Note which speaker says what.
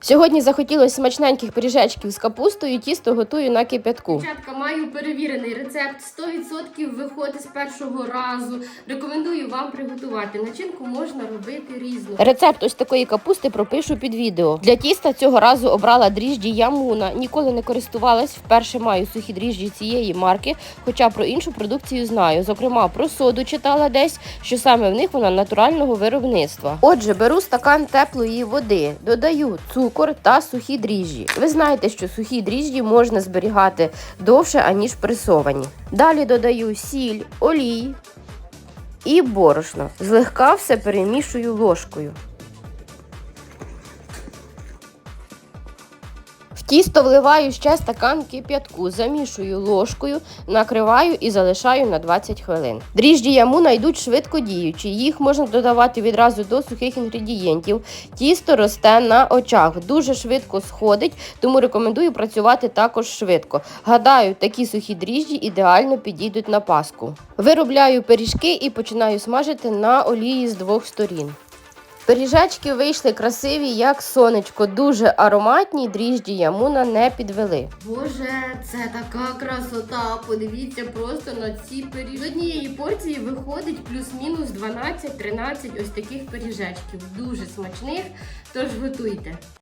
Speaker 1: Сьогодні захотілося смачненьких пиріжечків з капустою, тісто готую на кип'ятку.
Speaker 2: Дівчатка, маю перевірений рецепт. 100% виходить з першого разу. Рекомендую вам приготувати. Начинку можна робити різну.
Speaker 1: Рецепт ось такої капусти пропишу під відео. Для тіста цього разу обрала дріжджі Ямуна. Ніколи не користувалась. Вперше маю сухі дріжджі цієї марки, хоча про іншу продукцію знаю. Зокрема, про соду читала десь, що саме в них вона натурального виробництва. Отже, беру стакан теплої води, додаю цукор та сухі дріжджі. Ви знаєте, що сухі дріжджі можна зберігати довше, аніж пресовані. Далі додаю сіль, олій і борошно. Злегка все перемішую ложкою. Тісто вливаю ще стакан кип'ятку, замішую ложкою, накриваю і залишаю на 20 хвилин. Дріжджі ямуна швидко діючі, їх можна додавати відразу до сухих інгредієнтів. Тісто росте на очах, дуже швидко сходить, тому рекомендую працювати також швидко. Гадаю, такі сухі дріжджі ідеально підійдуть на паску. Виробляю пиріжки і починаю смажити на олії з двох сторін. Пиріжечки вийшли красиві, як сонечко, дуже ароматні, дріжджі ямуна не підвели.
Speaker 2: Боже, це така красота. Подивіться просто на ці пиріжки. З однієї порції виходить плюс-мінус 12-13 ось таких пиріжечків. Дуже смачних. Тож готуйте.